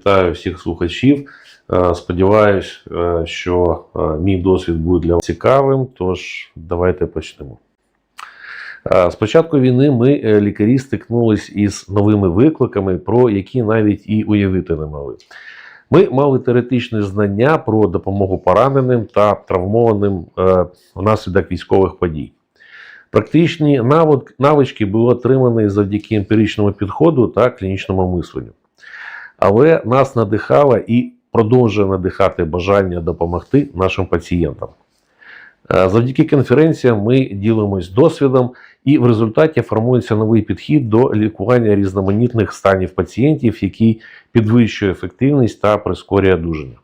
вітаю всіх слухачів. Е, Сподіваюсь, е, що е, мій досвід буде для вас цікавим. Тож давайте почнемо. З початку війни ми, лікарі, стикнулись із новими викликами, про які навіть і уявити не могли. Ми мали теоретичні знання про допомогу пораненим та травмованим внаслідок військових подій. Практичні навички були отримані завдяки емпіричному підходу та клінічному мисленню. Але нас надихало і продовжує надихати бажання допомогти нашим пацієнтам. Е, Завдяки конференціям ми ділимось досвідом, і в результаті формується новий підхід до лікування різноманітних станів пацієнтів, який підвищує ефективність та прискорює одужання.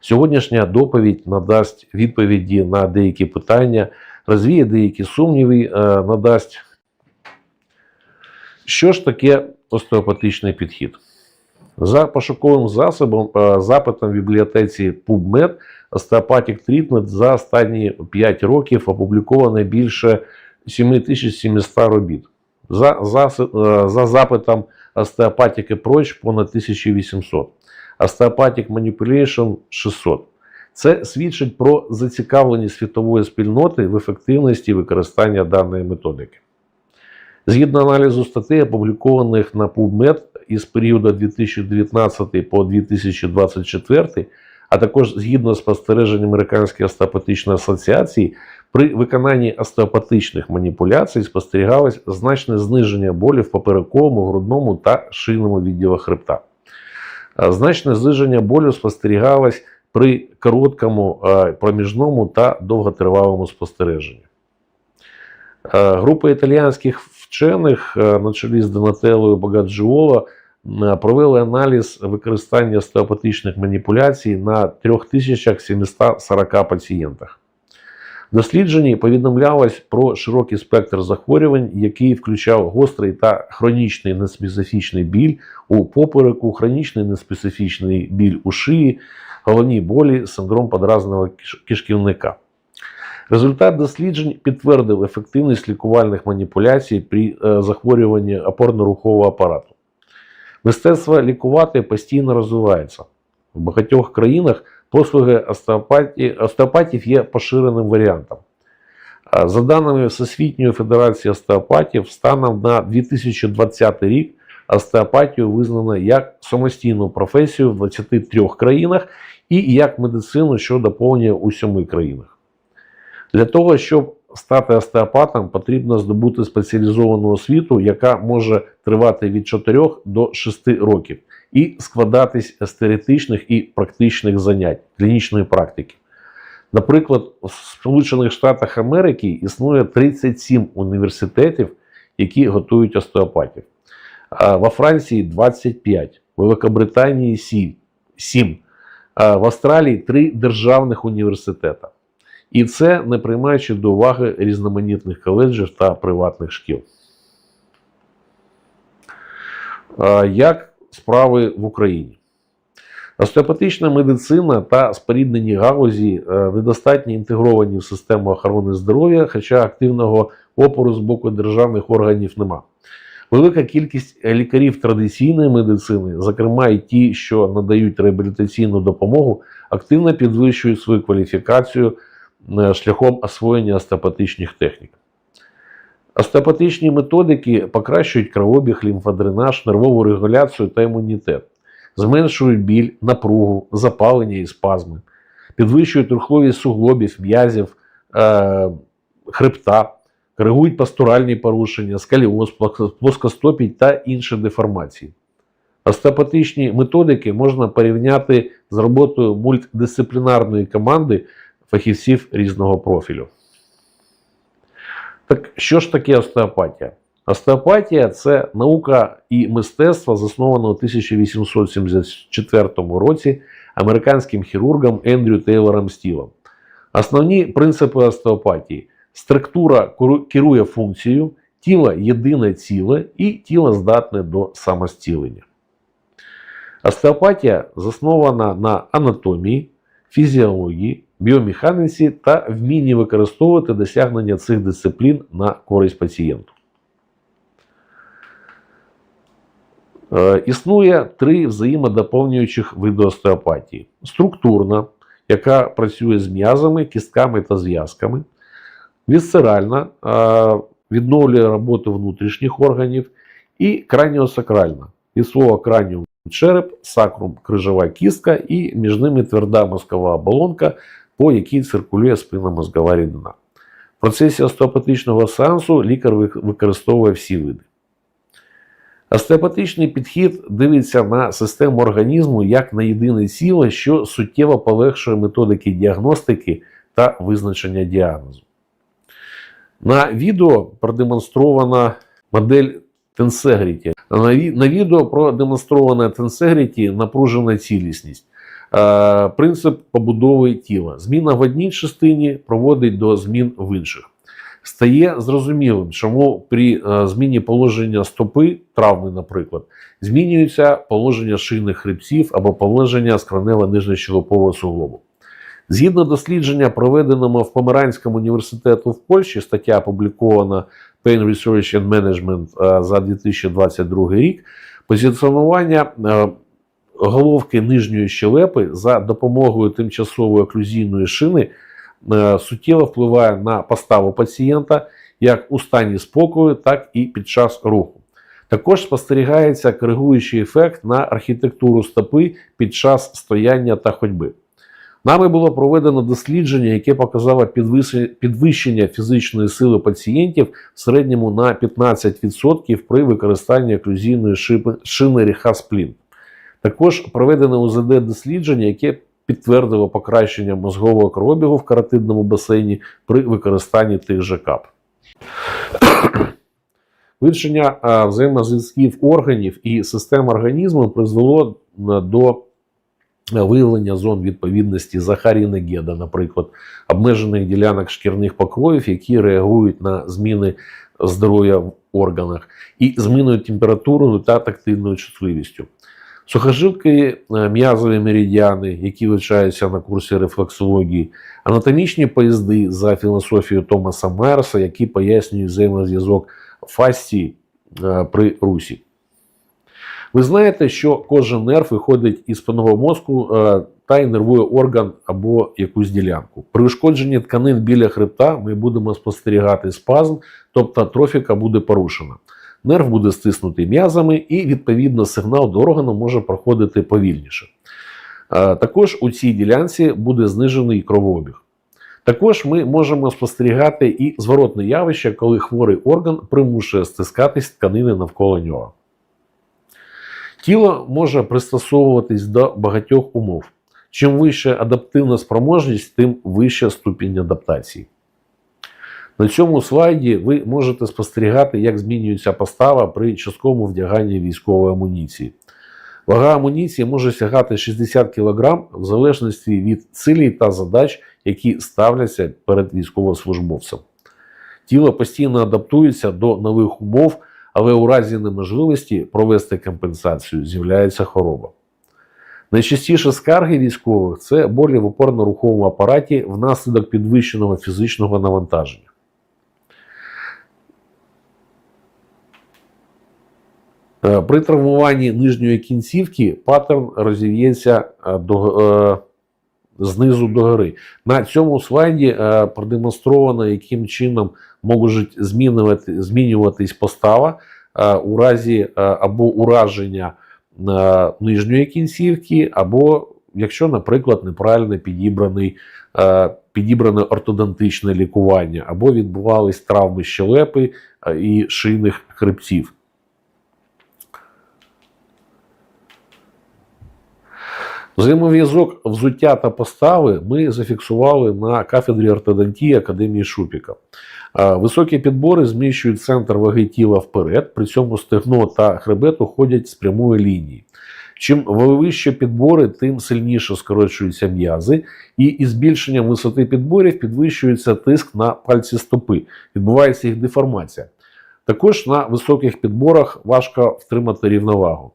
Сьогоднішня доповідь надасть відповіді на деякі питання, розвіє деякі сумніви, е, надасть. Що ж таке остеопатичний підхід? За пошуковим засобом, е, запитом в бібліотеці PubMed Osteopathic Treatment за останні 5 років опубліковано більше 7700 робіт. За, зас- е, за запитом Osteopathic Approach понад 1800. Osteopathic Manipulation 600. Це свідчить про зацікавленість світової спільноти в ефективності використання даної методики. Згідно аналізу статей, опублікованих на PubMed із періоду 2019 по 2024, а також згідно спостережень Американської остеопатичної асоціації, при виконанні остеопатичних маніпуляцій спостерігалось значне зниження болю в поперековому, грудному та шийному відділах хребта. Значне зниження болю спостерігалось при короткому, проміжному та довготривалому спостереженні. Група італіянських вчених е, на чолі з Донателлою Багаджіоло е, провели аналіз використання остеопатичних маніпуляцій на 3740 пацієнтах. В дослідженні повідомлялось про широкий спектр захворювань, який включав гострий та хронічний неспецифічний біль у попереку, хронічний неспецифічний біль у шиї, головні болі, синдром подразного киш- кишківника. Результат досліджень підтвердив ефективність лікувальних маніпуляцій при е, захворюванні опорно-рухового апарату. Мистецтво лікувати постійно розвивається. В багатьох країнах послуги остеопатії, остеопатів є поширеним варіантом. За даними Всесвітньої Федерації остеопатів, станом на 2020 рік остеопатію визнано як самостійну професію в 23 країнах і як медицину, що доповнює у 7 країнах. Для того, щоб стати остеопатом, потрібно здобути спеціалізовану освіту, яка може тривати від 4 до 6 років, і складатись з теоретичних і практичних занять клінічної практики. Наприклад, в Сполучених Штатах Америки існує 37 університетів, які готують остеопатів. Во Франції 25, в Великобританії 7, а в Австралії 3 державних університети. І це не приймаючи до уваги різноманітних коледжів та приватних шкіл. Як справи в Україні? Остеопатична медицина та споріднені галузі е, недостатньо інтегровані в систему охорони здоров'я, хоча активного опору з боку державних органів нема. Велика кількість лікарів традиційної медицини, зокрема і ті, що надають реабілітаційну допомогу, активно підвищують свою кваліфікацію шляхом освоєння остеопатичних технік. Остеопатичні методики покращують кровообіг, лімфодренаж, нервову регуляцію та імунітет, зменшують біль, напругу, запалення і спазми, підвищують рухливість суглобів, м'язів, е, хребта, коригують пастуральні порушення, сколіоз, плоскостопіть та інші деформації. Остеопатичні методики можна порівняти з роботою мультидисциплінарної команди фахівців різного профілю. Так що ж таке остеопатія? Остеопатія це наука і мистецтво, засноване у 1874 році американським хірургом Ендрю Тейлором Стілом. Основні принципи остеопатії: структура керує функцією, тіло єдине ціле і тіло здатне до самостілення. Остеопатія заснована на анатомії, фізіології, біомеханіці та вмінні використовувати досягнення цих дисциплін на користь пацієнту. Е, Існує три взаємодоповнюючих види остеопатії: структурна, яка працює з м'язами, кістками та зв'язками, вісцеральна, е, відновлює роботу внутрішніх органів, і краніосакральна від слова краніум череп, сакрум крижова кістка, і між ними тверда мозкова оболонка, по якій циркулює спинна мозгова рідина. В процесі остеопатичного сеансу лікар використовує всі види. Остеопатичний підхід дивиться на систему організму як на єдине ціле, що суттєво полегшує методики діагностики та визначення діагнозу. На відео продемонстрована модель Тенсегріті. На відео продемонстрована Тенсегріті напружена цілісність. Е, принцип побудови тіла. Зміна в одній частині проводить до змін в інших. Стає зрозумілим, чому при е, зміні положення стопи, травми, наприклад, змінюється положення шийних хребців або положення скронево нижньощелопового суглобу. Згідно дослідження, проведеного в Померанському університету в Польщі, стаття опублікована Pain Research and Management е, за 2022 рік, позиціонування головки нижньої щелепи за допомогою тимчасової оклюзійної шини е, суттєво впливає на поставу пацієнта як у стані спокою, так і під час руху. Також спостерігається коригуючий ефект на архітектуру стопи під час стояння та ходьби. Нами було проведено дослідження, яке показало підвищення фізичної сили пацієнтів в середньому на 15% при використанні оклюзійної шини ріха сплін. Також проведено УЗД дослідження, яке підтвердило покращення мозгового кровообігу в каротидному басейні при використанні тих же кап. Вивчення взаємозв'язків органів і систем організму призвело до виявлення зон відповідності Захаріна Геда, наприклад, обмежених ділянок шкірних покровів, які реагують на зміни здоров'я в органах, і зміною температурою та тактильною чутливістю. Сухожилки е, м'язові меридіани, які вивчаються на курсі рефлексології, анатомічні поїзди за філософією Томаса Мерса, які пояснюють взаємозв'язок фасції е, при русі. Ви знаєте, що кожен нерв виходить із спинного мозку е, та й нервує орган або якусь ділянку. При ушкодженні тканин біля хребта ми будемо спостерігати спазм, тобто атрофіка буде порушена. Нерв буде стиснутий м'язами, і відповідно сигнал до органу може проходити повільніше. Е, Також у цій ділянці буде знижений кровообіг. Також ми можемо спостерігати і зворотне явище, коли хворий орган примушує стискатись тканини навколо нього. Тіло може пристосовуватись до багатьох умов. Чим вища адаптивна спроможність, тим вища ступінь адаптації. На цьому слайді ви можете спостерігати, як змінюється постава при частковому вдяганні військової амуніції. Вага амуніції може сягати 60 кг в залежності від цілей та задач, які ставляться перед військовослужбовцем. Тіло постійно адаптується до нових умов, але у разі неможливості провести компенсацію з'являється хвороба. Найчастіше скарги військових це болі в опорно-руховому апараті внаслідок підвищеного фізичного навантаження. При травмуванні нижньої кінцівки паттерн розів'ється е, до, е, знизу до гори. На цьому слайді е, продемонстровано, яким чином можуть змінювати, змінюватись постава е, у разі е, або ураження е, нижньої кінцівки, або якщо, наприклад, неправильно підібраний, е, підібране ортодонтичне лікування, або відбувались травми щелепи е, і шийних хребців. Взаємов'язок взуття та постави ми зафіксували на кафедрі ортодонтії Академії Шупіка. Високі підбори зміщують центр ваги тіла вперед, при цьому стегно та хребет уходять з прямої лінії. Чим вище підбори, тим сильніше скорочуються м'язи, і із збільшенням висоти підборів підвищується тиск на пальці стопи, відбувається їх деформація. Також на високих підборах важко втримати рівновагу.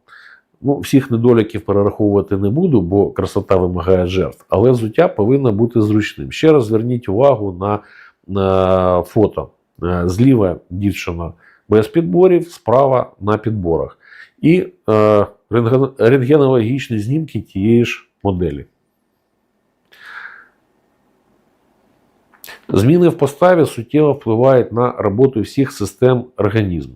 Ну, всіх недоліків перераховувати не буду, бо красота вимагає жертв, але взуття повинно бути зручним. Ще раз зверніть увагу на, на фото. Е, Зліва дівчина без підборів, справа на підборах. і е, рентген- рентгенологічні знімки тієї ж моделі. Зміни в поставі суттєво впливають на роботу всіх систем організму.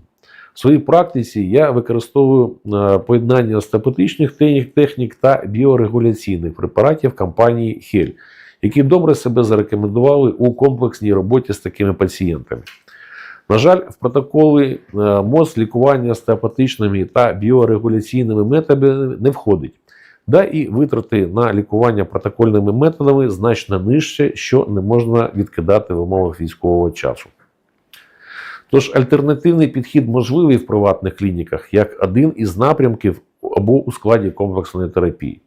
В своїй практиці я використовую е, поєднання остеопатичних технік, та біорегуляційних препаратів компанії Хель, які добре себе зарекомендували у комплексній роботі з такими пацієнтами. На жаль, в протоколи е, МОЗ лікування остеопатичними та біорегуляційними методами не входить. Да і витрати на лікування протокольними методами значно нижче, що не можна відкидати в умовах військового часу. Тож альтернативний підхід можливий в приватних клініках як один із напрямків або у складі комплексної терапії.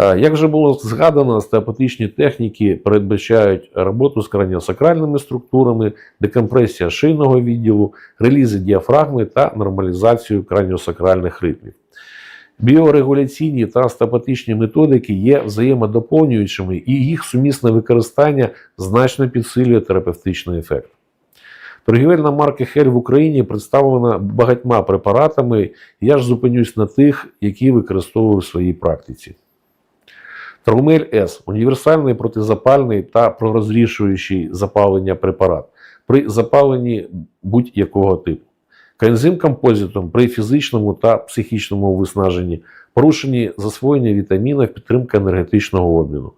Е, Як вже було згадано, остеопатичні техніки передбачають роботу з краніосакральними структурами, декомпресія шийного відділу, релізи діафрагми та нормалізацію краніосакральних ритмів. Біорегуляційні та остеопатичні методики є взаємодоповнюючими, і їх сумісне використання значно підсилює терапевтичний ефект. Торгівельна марка Хель в Україні представлена багатьма препаратами, я ж зупинюсь на тих, які використовую в своїй практиці. Травмель С універсальний протизапальний та пророзрішуючий запалення препарат при запаленні будь-якого типу. Коензим композитом при фізичному та психічному виснаженні, порушенні засвоєння вітамінів, підтримка енергетичного обміну.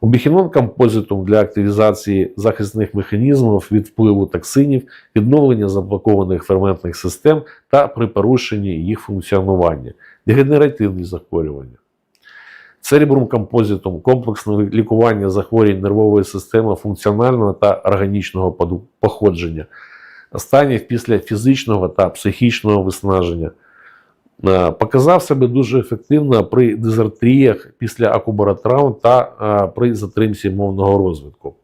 Убіхінон композитом для активізації захисних механізмів від впливу токсинів, відновлення заблокованих ферментних систем та при порушенні їх функціонування, дегенеративні захворювання. Церебрум композитом комплексне лікування захворювань нервової системи функціонального та органічного походження, станів після фізичного та психічного виснаження. Е, Показав себе дуже ефективно при дизартріях після акубаротравм та е, при затримці мовного розвитку.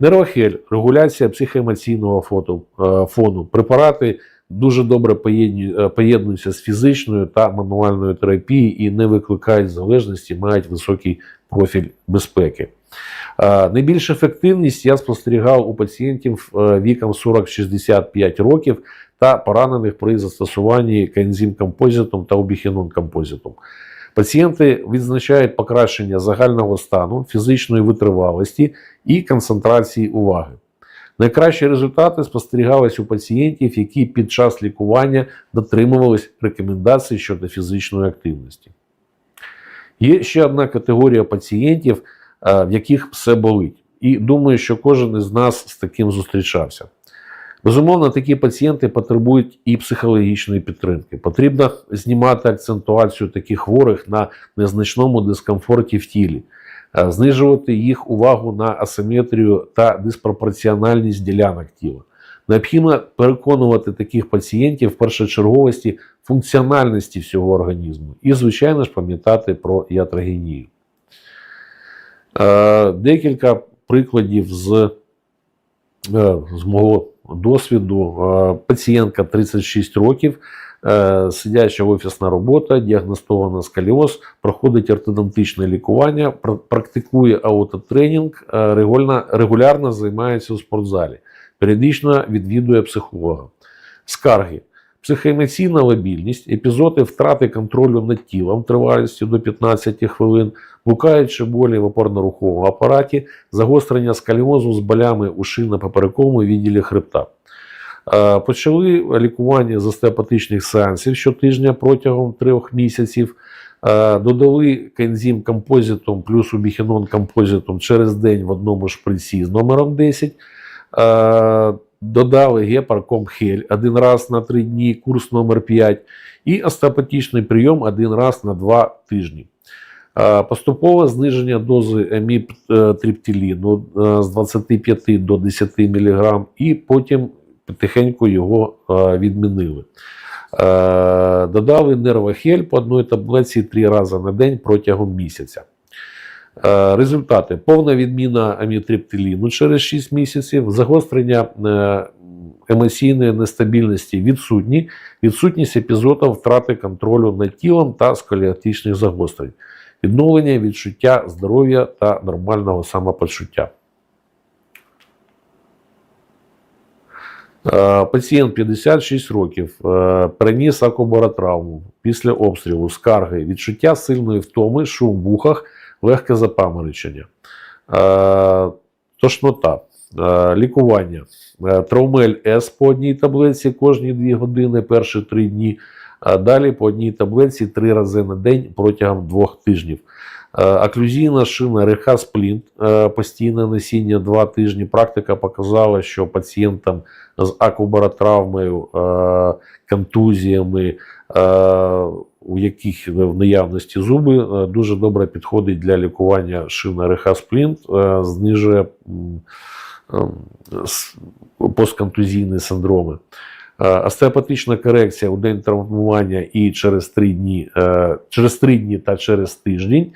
Нейрохель регуляція психоемоційного е, фону. Препарати дуже добре поєднуються з фізичною та мануальною терапією і не викликають залежності, мають високий профіль безпеки. Е, Найбільш ефективність я спостерігав у пацієнтів е, віком 40-65 років та поранених при застосуванні коензим композитом та убіхінон композитом. Пацієнти відзначають покращення загального стану, фізичної витривалості і концентрації уваги. Найкращі результати спостерігались у пацієнтів, які під час лікування дотримувались рекомендацій щодо фізичної активності. Є ще одна категорія пацієнтів, в яких все болить. І думаю, що кожен із нас з таким зустрічався. Безумовно, такі пацієнти потребують і психологічної підтримки. Потрібно знімати акцентуацію таких хворих на незначному дискомфорті в тілі, е, знижувати їх увагу на асиметрію та диспропорціональність ділянок тіла. Необхідно переконувати таких пацієнтів в першочерговості функціональності всього організму і, звичайно ж, пам'ятати про ятрогенію. Е, Декілька прикладів з, е, з мого досвіду. Е, Пацієнтка 36 років, сидяча офісна робота, діагностована сколіоз, проходить ортодонтичне лікування, практикує аутотренінг, е, регулярно займається у спортзалі, періодично відвідує психолога. Скарги. Психоемоційна лабільність, епізоди втрати контролю над тілом тривалістю до 15 хвилин, блукаючі болі в опорно-руховому апараті, загострення сколіозу з болями у шийно-поперековому відділі хребта. Е, Почали лікування з остеопатичних сеансів щотижня протягом трьох місяців. Е, Додали коензим композитом плюс убіхінон композитом через день в одному шприці з номером 10. Додали гепарком хель один раз на 3 дні, курс номер 5 і остеопатичний прийом один раз на 2 тижні. Поступове зниження дози еміптриптиліну з 25 до 10 мг, і потім потихеньку його відмінили. Додали нервохель по одній таблетці 3 рази на день протягом місяця. Е, Результати: повна відміна амітриптиліну через 6 місяців, загострення е, емоційної нестабільності відсутні, відсутність епізодів втрати контролю над тілом та сколіатичних загострень, відновлення відчуття здоров'я та нормального самопочуття. Е, Пацієнт 56 років переніс акубаротравму після обстрілу, скарги, відчуття сильної втоми, шум в вухах, легке запаморочення, Е, тошнота, Е, лікування. Е, Траумель С по одній таблетці кожні 2 години, перші 3 дні. Далі по одній таблетці 3 рази на день протягом 2 тижнів. Оклюзійна шина Реха Сплінт, постійне носіння 2 тижні. Практика показала, що пацієнтам з акубаротравмою, контузіями, у яких в наявності зуби, е, дуже добре підходить для лікування шина Реха Сплінт, е, знижує ем, постконтузійні синдроми. Е, Остеопатична корекція у день травмування і через 3 дні, через 3 дні та через тиждень.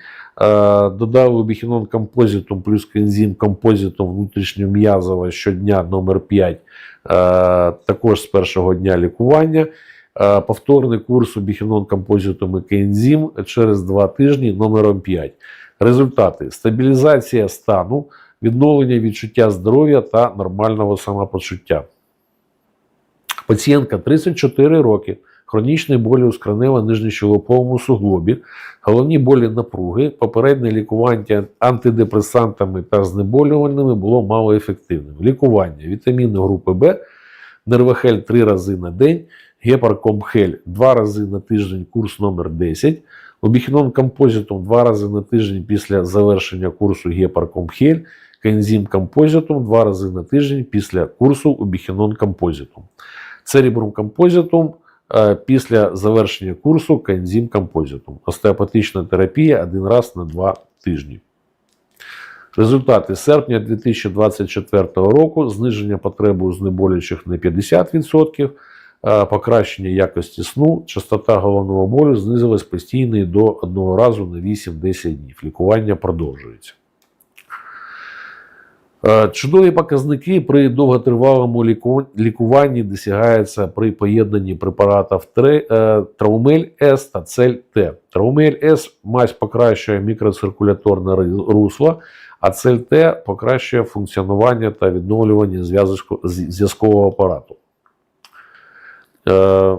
Додали біхінон композитум плюс коензим композитум внутрішньом'язова щодня номер 5 е, також з першого дня лікування. Е, Повторний курс у біхінон композитум і коензим через 2 тижні номером 5. Результати: стабілізація стану, відновлення відчуття здоров'я та нормального самопочуття. Пацієнтка 34 роки, хронічні болі у скронево-нижньощелоповому суглобі, головні болі напруги, попереднє лікування антидепресантами та знеболювальними було малоефективним. Лікування вітаміни групи Б, Нервахель 3 рази на день, гепаркомхель 2 рази на тиждень, курс номер 10, обіхінон композитум 2 рази на тиждень після завершення курсу гепаркомхель, коензим композитум 2 рази на тиждень після курсу обіхінон композитум. Церебрум композитум е, після завершення курсу коензим композитум. Остеопатична терапія один раз на 2 тижні. Результати серпня 2024 року зниження потреби у знеболюючих на 50%, е, покращення якості сну, частота головного болю знизилась постійно до одного разу на 8-10 днів. Лікування продовжується. Е, Чудові показники при довготривалому лікуванні досягаються при поєднанні препаратів е, Траумель С та Цель Т. Траумель С мазь покращує мікроциркуляторне русло, а Цель Т покращує функціонування та відновлювання зв'язкового апарату. Е,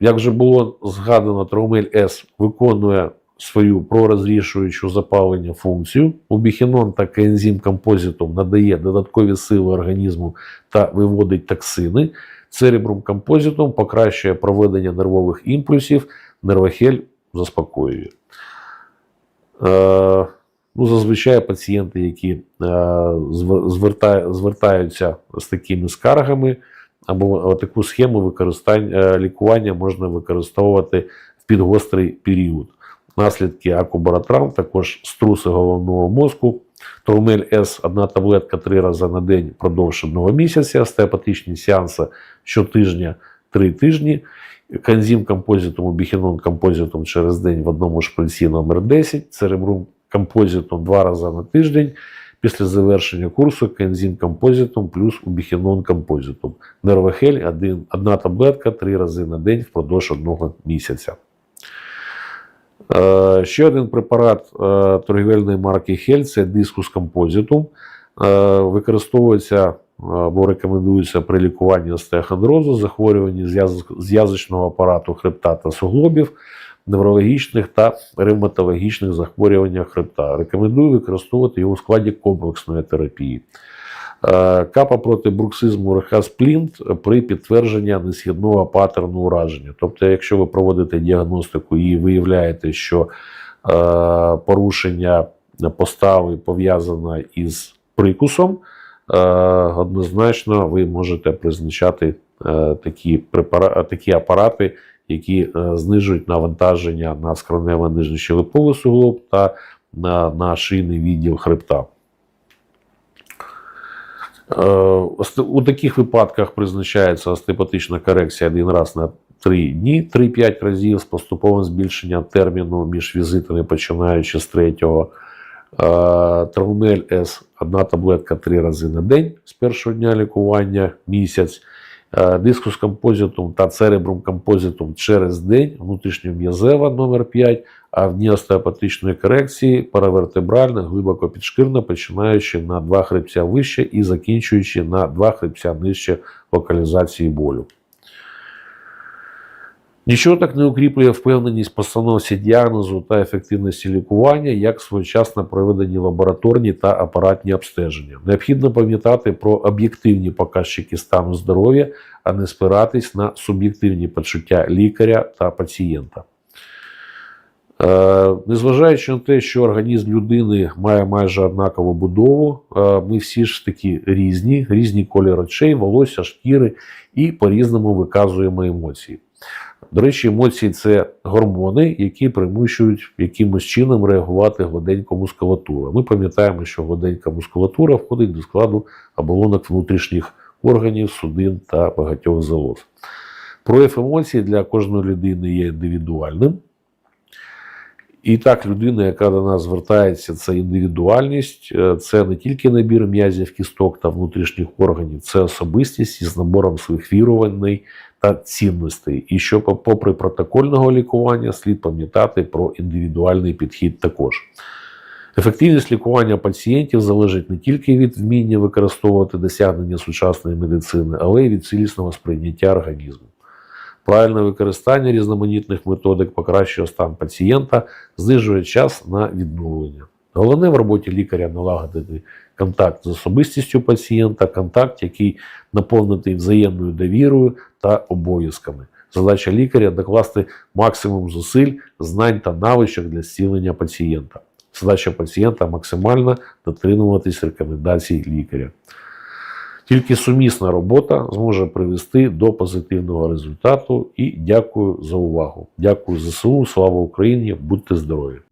Як вже було згадано, Траумель С виконує свою пророзрішуючу запалення функцію. Убіхінон та коензим композитум надає додаткові сили організму та виводить токсини. Церебрум композитум покращує проведення нервових імпульсів, нервохель заспокоює. Е, ну, зазвичай пацієнти, які е, звер- звертаються з такими скаргами, або таку схему е, лікування можна використовувати в підгострий період. Наслідки акубаротравм, також струси головного мозку. Тромель С одна таблетка три рази на день впродовж одного місяця, остеопатичні сеанси щотижня три тижні. Конзим композитум, біхінон композитум через день в одному шприці номер 10, церебрум композитум два рази на тиждень. Після завершення курсу коензим композитум плюс убіхінон композитум. Нервохель один, одна таблетка три рази на день впродовж одного місяця. Е, Ще один препарат е, торгівельної марки Хель це дискус композитум. Е, Використовується або рекомендується при лікуванні остеохондрозу, захворюванні зв'яз- зв'язочного апарату хребта та суглобів, неврологічних та ревматологічних захворюваннях хребта. Рекомендую використовувати його у складі комплексної терапії. Е, Капа проти бруксизму рехасплінт при підтвердженні несхідного паттерну ураження. Тобто, якщо ви проводите діагностику і виявляєте, що е, порушення постави пов'язане із прикусом, е, однозначно ви можете призначати такі, препара... такі апарати, які е, знижують навантаження на скронево нижньощелеповий суглоб та на, на шийний відділ хребта. Е, У таких випадках призначається остеопатична корекція один раз на 3 дні, 3-5 разів з поступовим збільшенням терміну між візитами, починаючи з третього. Е, Травмель С одна таблетка 3 рази на день з першого дня лікування місяць. Е, дискус композитум та церебрум композитум через день, внутрішньом'язева номер 5, а в дні остеопатичної корекції паравертебральна, глибоко підшкірна, починаючи на два хребця вище і закінчуючи на два хребця нижче локалізації болю. Нічого так не укріплює впевненість постановці діагнозу та ефективності лікування, як своєчасно проведені лабораторні та апаратні обстеження. Необхідно пам'ятати про об'єктивні показчики стану здоров'я, а не спиратись на суб'єктивні почуття лікаря та пацієнта. Е, Незважаючи на те, що організм людини має майже однакову будову, е, ми всі ж таки різні, різні кольори очей, волосся, шкіри і по-різному виказуємо емоції. До речі, емоції це гормони, які примушують якимось чином реагувати гладенька мускулатура. Ми пам'ятаємо, що гладенька мускулатура входить до складу оболонок внутрішніх органів, судин та багатьох залоз. Прояв емоцій для кожної людини є індивідуальним. І так, людина, яка до нас звертається, це індивідуальність, е, це не тільки набір м'язів, кісток та внутрішніх органів, це особистість із набором своїх вірувань та цінностей. І що, попри протокольного лікування, слід пам'ятати про індивідуальний підхід також. Ефективність лікування пацієнтів залежить не тільки від вміння використовувати досягнення сучасної медицини, але й від цілісного сприйняття організму. Правильне використання різноманітних методик покращує стан пацієнта, знижує час на відновлення. Головне в роботі лікаря налагодити контакт з особистістю пацієнта, контакт, який наповнений взаємною довірою та обов'язками. Задача лікаря докласти максимум зусиль, знань та навичок для зцілення пацієнта. Задача пацієнта максимально дотримуватись рекомендацій лікаря. Тільки сумісна робота зможе привести до позитивного результату. І дякую за увагу. Дякую ЗСУ, слава Україні! Будьте здорові!